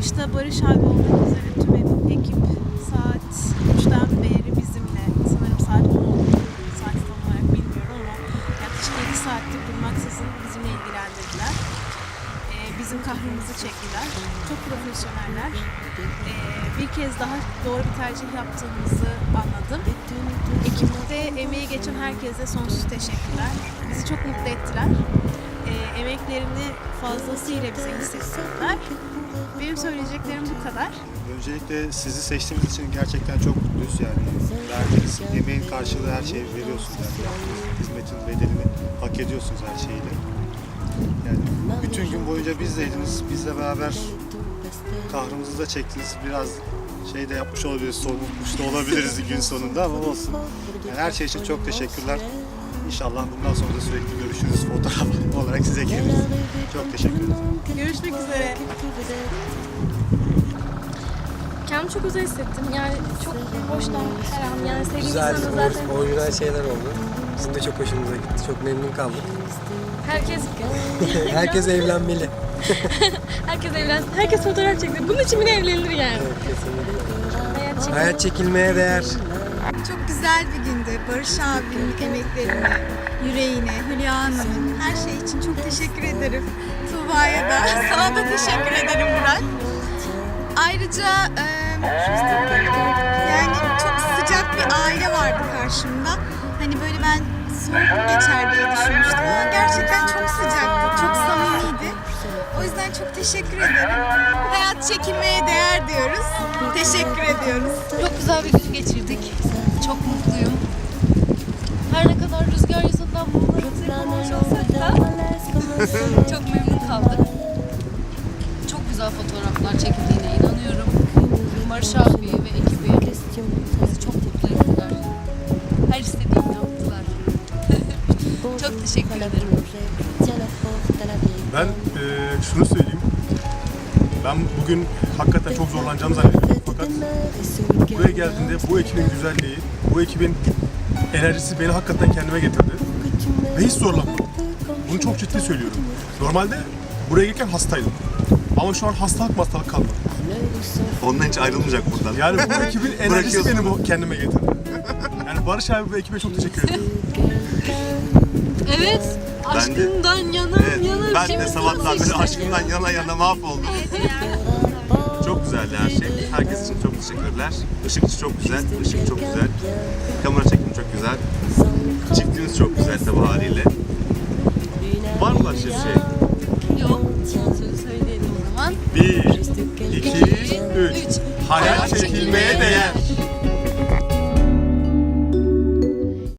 başta Barış abi olmak üzere tüm ekip saat 3'ten beri bizimle. Sanırım saat 10 oldu. Saat tam olarak bilmiyorum ama yaklaşık 7 saattir durmaksızın bizimle ilgilendirdiler. Ee, bizim kahrımızı çektiler. Çok profesyoneller. Ee, bir kez daha doğru bir tercih yaptığımızı anladım. Ekipte emeği geçen herkese sonsuz teşekkürler. Bizi çok mutlu ettiler. Ee, emeklerini fazlasıyla bize hissettirdiler. Benim söyleyeceklerim bu kadar. Öncelikle sizi seçtiğimiz için gerçekten çok mutluyuz yani. Verdiğiniz emeğin karşılığı her şeyi veriyorsunuz yani. Yaptığınız hizmetin bedelini hak ediyorsunuz her şeyle. Yani bütün gün boyunca bizleydiniz. Bizle beraber kahrımızı da çektiniz. Biraz şey de yapmış olabiliriz, sorulmuş da olabiliriz gün sonunda ama olsun. Yani her şey için çok teşekkürler. İnşallah bundan sonra da sürekli görüşürüz. Fotoğraf olarak size geliriz. Çok teşekkür ederim. Görüşmek üzere. Kendimi çok özel hissettim. Yani çok hoştan her an. Yani Güzel, insanı or- zaten orijinal şeyler oldu. Bizim de çok hoşumuza gitti. Çok memnun kaldık. herkes Herkes evlenmeli. herkes evlen. Herkes fotoğraf çekti. Bunun için bile evlenilir yani. Evet, kesinlikle. Hayat çekim. Hayat çekilmeye değer. Çok güzel bir gündü. Barış abimin emeklerine, yüreğine, Hülya Hanım'ın her şey için çok teşekkür ederim. Tuğba'ya da, sana da teşekkür ederim Burak. Ayrıca e, yani çok sıcak bir aile vardı karşımda. Hani böyle ben soğuk geçer diye düşünmüştüm ama gerçekten çok sıcaktı, çok samimiydi. O yüzden çok teşekkür ederim. Hayat çekilmeye değer diyoruz. Teşekkür ediyoruz. Çok güzel bir gün geçirdik. çok memnun kaldık. Çok güzel fotoğraflar çekildiğine inanıyorum. Barış abi ve ekibi bizi çok mutlu ettiler. Her istediğimi yaptılar. çok teşekkür ederim. Ben eee, şunu söyleyeyim. Ben bugün hakikaten çok zorlanacağımı zannettim. Fakat buraya geldiğimde bu ekibin güzelliği, bu ekibin enerjisi beni hakikaten kendime getirdi. Ve hiç zorlanmadım. Bunu çok ciddi söylüyorum. Normalde buraya gelirken hastaydım. Ama şu an hastalık hastalık kalmadı. Ondan hiç ayrılmayacak buradan. Yani bu ekibin enerjisi beni bu kendime getirdi. Yani Barış abi ve ekibe çok teşekkür ediyorum. Evet. Aşkından yana Evet, yana. ben de sabahtan beri seçti? aşkımdan yana yana mahvoldum. çok güzeldi her şey. Herkes için çok teşekkürler. Işıkçı çok güzel, ışık çok güzel. Kamera çekimi çok güzel. Çiftimiz çok güzel tabi haliyle. Var mı bir şey? Yok. Sözü söyleyelim o zaman. Bir, iki, üç. Hayat çekilmeye değer.